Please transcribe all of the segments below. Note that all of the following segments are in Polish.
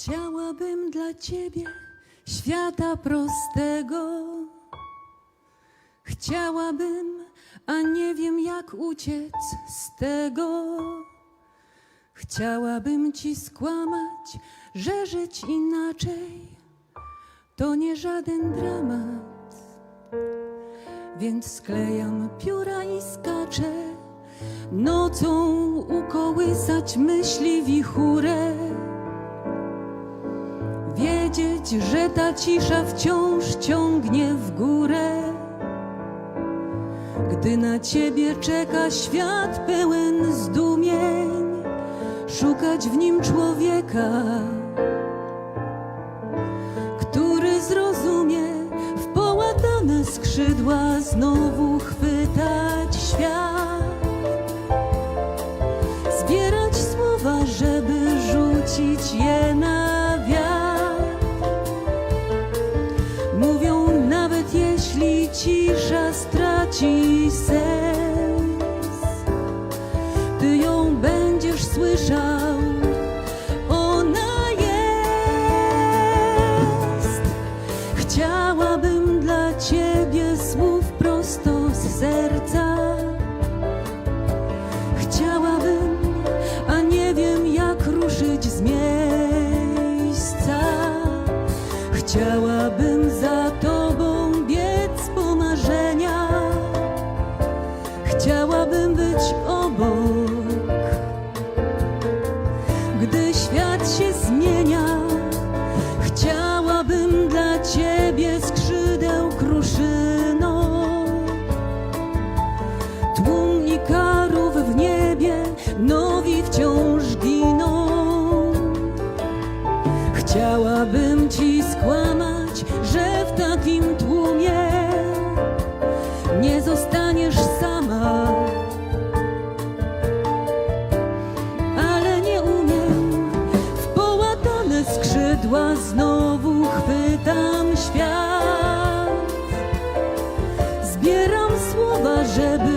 Chciałabym dla ciebie świata prostego. Chciałabym, a nie wiem jak uciec z tego. Chciałabym ci skłamać, że żyć inaczej to nie żaden dramat. Więc sklejam pióra i skaczę, nocą ukołysać myśli wichurę. Wiedzieć, że ta cisza wciąż ciągnie w górę. Gdy na ciebie czeka świat pełen zdumień, szukać w nim człowieka, który zrozumie w połatane skrzydła znowu chwytać świat. Zbierać słowa, żeby rzucić je na sens, ty ją będziesz słyszał. Ona jest. Chciałabym dla ciebie słów prosto z serca. Chciałabym, a nie wiem jak ruszyć z miejsca. Chciałabym za tobą wciąż giną. Chciałabym ci skłamać, że w takim tłumie nie zostaniesz sama. Ale nie umiem, w połatane skrzydła znowu chwytam świat. Zbieram słowa, żeby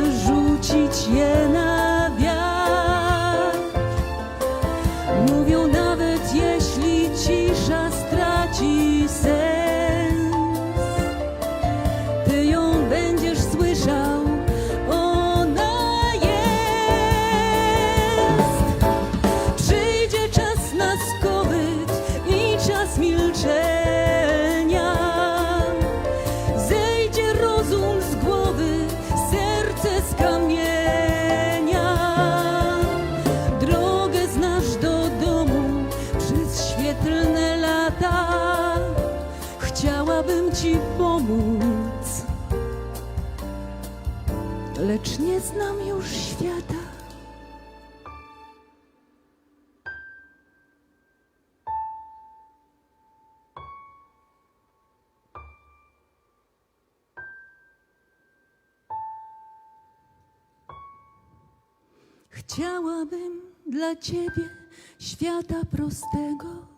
Chciałabym ci pomóc, lecz nie znam już świata. Chciałabym dla ciebie świata prostego.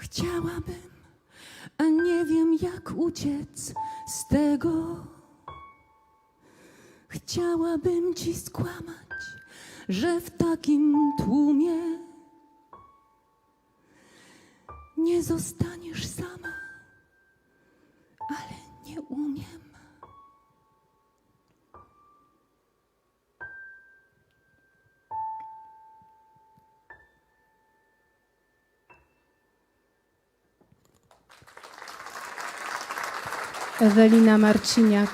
Chciałabym, a nie wiem jak uciec z tego. Chciałabym ci skłamać, że w takim tłumie nie zostaniesz sama, ale nie umiem. Ewelina Marciniak.